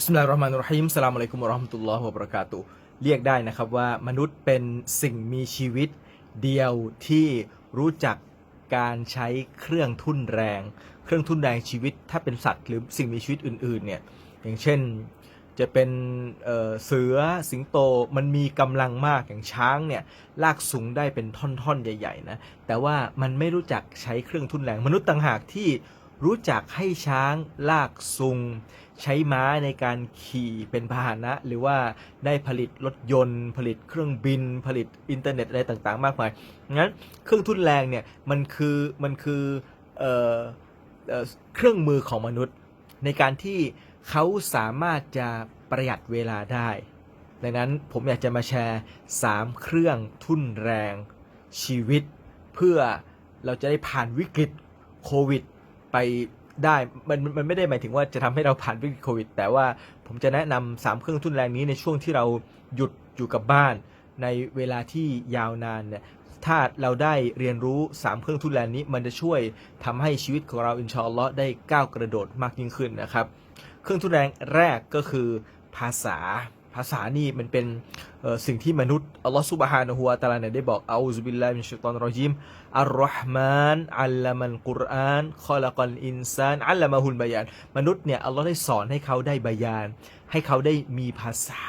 บิสมิลลาฮิรเราะห์มานิรเราะฮีมสลามอะลัยกุมวะเราะห์มะตุลลอฮ์วะบะเราะกาตุเรียกได้นะครับว่ามนุษย์เป็นสิ่งมีชีวิตเดียวที่รู้จักการใช้เครื่องทุ่นแรง เครื่องทุ่นแรงชีวิต ถ้าเป็นสัตว์หรือสิ่งมีชีวิตอื่นๆเนี่ยอย่างเช่นจะเป็นเเสือสิงโตมันมีกำลังมากอย่างช้างเนี่ยลากสูงได้เป็นท่อนๆใหญ่ๆนะแต่ว่ามันไม่รู้จักใช้เครื่องทุ่นแรง มนุษย์ต่างหากที่ รู้จักให้ช้างลากซุง ใช้ม้าในการขี่เป็นพาหนะ หรือว่าได้ผลิตรถยนต์ ผลิตเครื่องบิน ผลิตอินเทอร์เน็ตอะไรต่างๆ มากมายงั้นเครื่องทุ่นแรงเนี่ยมันคือมันคือเออเออเครื่องมือของมนุษย์ ในการที่เขาสามารถจะประหยัดเวลาได้ดังนั้นผมอยากจะมาแชร์ 3 เครื่องทุ่นแรงชีวิต เพื่อเราจะได้ผ่านวิกฤตโควิด ไปได้มันมันไม่ได้หมายถึงว่าจะทำให้เราผ่านวิกฤตโควิด แต่ว่าผมจะแนะนำสามเครื่องทุ่นแรงนี้ในช่วงที่เราหยุดอยู่กับบ้าน ในเวลาที่ยาวนานเนี่ยถ้าเราได้เรียนรู้ 3 เครื่องทุ่นแรงนี้ มันจะช่วยทำให้ชีวิตของเราอินชอัลลอฮ์ได้ก้าวกระโดดมากยิ่งขึ้นนะครับ เครื่องทุ่นแรงแรกก็คือภาษา ภาษานี่มันเป็นสิ่งที่มนุษย์อัลลอฮฺซุบฮานะฮูวะตะอาลาเนี่ยได้บอกอาอูซุบิลลาฮิมินชัยฏอนรอจีมอัลลอฮ์มานอัลลัมันกุรอานคอลักัลอินซานอัลลัมะฮุลบายานมนุษย์เนี่ยอัลลอฮ์ได้สอนให้เขาได้บายาน ให้เขาได้มีภาษา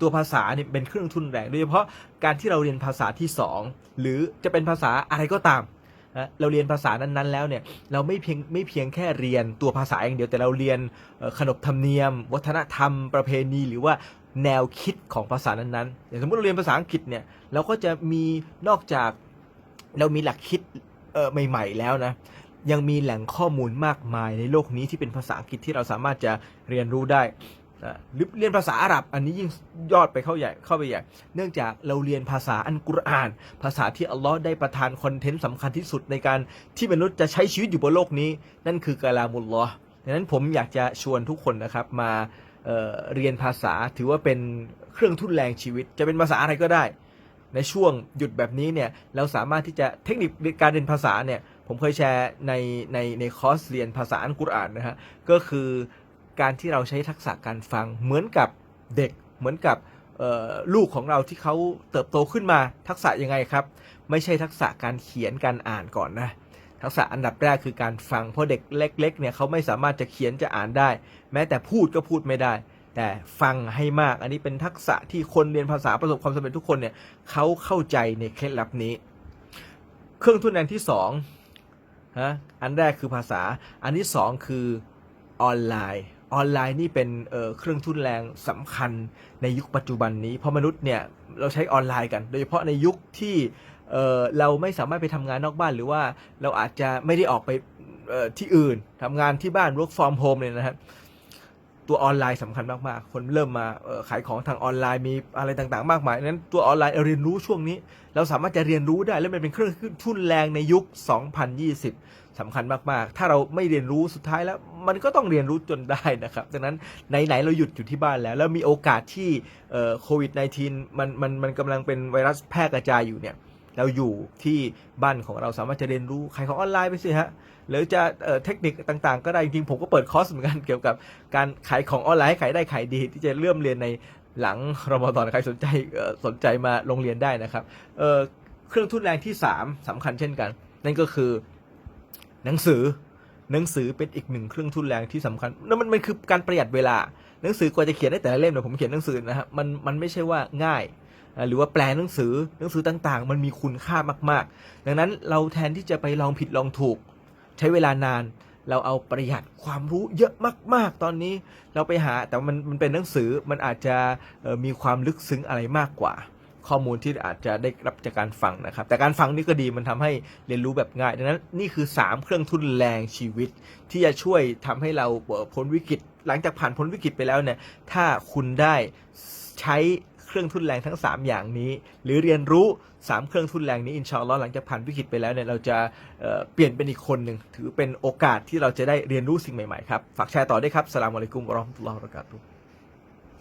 ตัวภาษาเนี่ยเป็นเครื่องทุนแรงโดยเฉพาะการที่เราเรียนภาษาที่สองหรือจะเป็นภาษาอะไรก็ตามนะเราเรียนภาษานั้นๆ แล้วเนี่ยเราไม่เพียงไม่เพียงแค่เรียนตัวภาษาอย่างเดียวแต่เราเรียนขนบธรรมเนียม วัฒนธรรมประเพณี หรือว่า แนวคิดของภาษานั้นๆอย่างสมมติเราเรียนภาษาอังกฤษเนี่ยเราก็จะมีนอกจากเรามีหลักคิดเออใหม่ ๆ แล้วนะยังมีแหล่งข้อมูลมากมายในโลกนี้ที่เป็นภาษาอังกฤษที่เราสามารถจะเรียนรู้ได้หรือเรียนภาษาอาหรับอันนี้ยิ่งยอดไปเข้าใหญ่เข้าไปใหญ่ เนื่องจากเราเรียนภาษาอันกุรอาน ภาษาที่อัลลอฮ์ได้ประทานคอนเทนต์สำคัญที่สุดในการที่มนุษย์จะใช้ชีวิตอยู่บนโลกนี้ นั่นคือกะลามุลลอฮ์ดังนั้นผมอยากจะชวนทุกคนนะครับมา เเรียนภาษาถือว่าเป็นเครื่องทุ่นแรงชีวิต จะเป็นภาษาอะไรก็ได้ ในช่วงหยุดแบบนี้เนี่ยเราสามารถที่จะเทคนิคการเรียนภาษาเนี่ยผมเคยแชร์ในในในคอร์สเรียนภาษาอันกุรอานนะฮะก็คือการที่เราใช้ทักษะการฟังเหมือนกับเด็กเหมือนกับลูกของเราที่เขาเติบโตขึ้นมาทักษะยังไงครับ ไม่ใช่ทักษะการเขียนการอ่านก่อนนะ ทักษะอันดับแรกคือการฟังเพราะเด็กเล็กๆเนี่ยเขาไม่สามารถจะเขียนจะอ่านได้ แม้แต่พูดก็พูดไม่ได้ แต่ฟังให้มาก อันนี้เป็นทักษะที่คนเรียนภาษาประสบความสำเร็จทุกคนเนี่ยเขาเข้าใจในเคล็ดลับนี้ เครื่องทุนแรงที่สองฮะอันแรกคือภาษา อันที่สองคือออนไลน์ออนไลน์นี่เป็นเเครื่องทุนแรงสำคัญในยุคปัจจุบันนี้เพราะมนุษย์เนี่ยเราใช้ออนไลน์กัน โดยเฉพาะในยุคที่ เออเราไม่สามารถไปทำงานนอกบ้านหรือว่าเราอาจจะไม่ได้ออกไปที่อื่นทำงานที่บ้าน work from home เนี่ยนะฮะตัวออนไลน์สำคัญมาก ๆ คนเริ่มมาขายของทางออนไลน์มีอะไรต่างๆ มากมายนั้นตัวออนไลน์เรียนรู้ช่วงนี้ เราสามารถจะเรียนรู้ได้ และมันเป็นเครื่องทุนแรงในยุค 2020สำคัญมาก ๆ ถ้าเราไม่เรียนรู้สุดท้ายแล้ว มันก็ต้องเรียนรู้จนได้นะครับดังนั้นไหน ๆ เราหยุดอยู่ที่บ้านแล้ว แล้วมีโอกาสที่โควิด -19 มันมันมันกำลังเป็นไวรัสแพร่กระจายอยู่เนี่ย เราอยู่ที่บ้านของเราสามารถจะเรียนรู้ขายของออนไลน์ไปสิฮะหรือจะเอเทคนิคต่างๆ ก็ได้จริงๆผมก็เปิดคอร์สเหมือนกันเกี่ยวกับการขายของออนไลน์ขายได้ขายดี ที่จะเริ่มเรียนในหลังรอมฎอนใครสนใจสนใจมาโรงเรียนได้นะครับเเครื่องทุนแรงที่ 3สำคัญเช่นกัน นั่นก็คือหนังสือหนังสือเป็นอีกหนึ่งเครื่องทุนแรงที่สำคัญนั่นมันมันคือการประหยัดเวลา หนังสือกว่าจะเขียนได้แต่ละเล่มเนี่ยผมเขียนหนังสือนะฮะมันมันไม่ใช่ว่าง่าย หรือว่าแปลหนังสือหนังสือต่างๆ มันมีคุณค่ามากๆ ดังนั้นเราแทนที่จะไปลองผิดลองถูก ใช้เวลานาน เราเอาประหยัดความรู้เยอะมากๆ ตอนนี้เราไปหาแต่มันมันเป็นหนังสือมันอาจจะมีความลึกซึ้งอะไรมากกว่า ข้อมูลที่อาจจะได้รับจากการฟังนะครับ แต่การฟังนี่ก็ดีมันทำให้เรียนรู้แบบง่าย ดังนั้นนี่คือ 3 เครื่องทุนแรงชีวิต ที่จะช่วยทำให้เราพ้นวิกฤตหลังจากผ่านพ้นวิกฤตไปแล้วเนี่ยถ้าคุณได้ใช้ รื่องทุนแรงทั้ง 3 อย่างนี้ หรือเรียนรู้ 3 เครื่องทุนแรงนี้อินชาอัลลอฮ์หลังจากผ่านวิกฤตไปแล้วเนี่ยเราจะเเปลี่ยนเป็นอีกคนหนึ่งถือเป็นโอกาสที่เราจะได้เรียนรู้สิ่งใหม่ๆครับฝากแชร์ต่อด้วยครับสลามอะลัยกุมราะห์มตุลลอฮ์วะบะเราะกาตุฮ์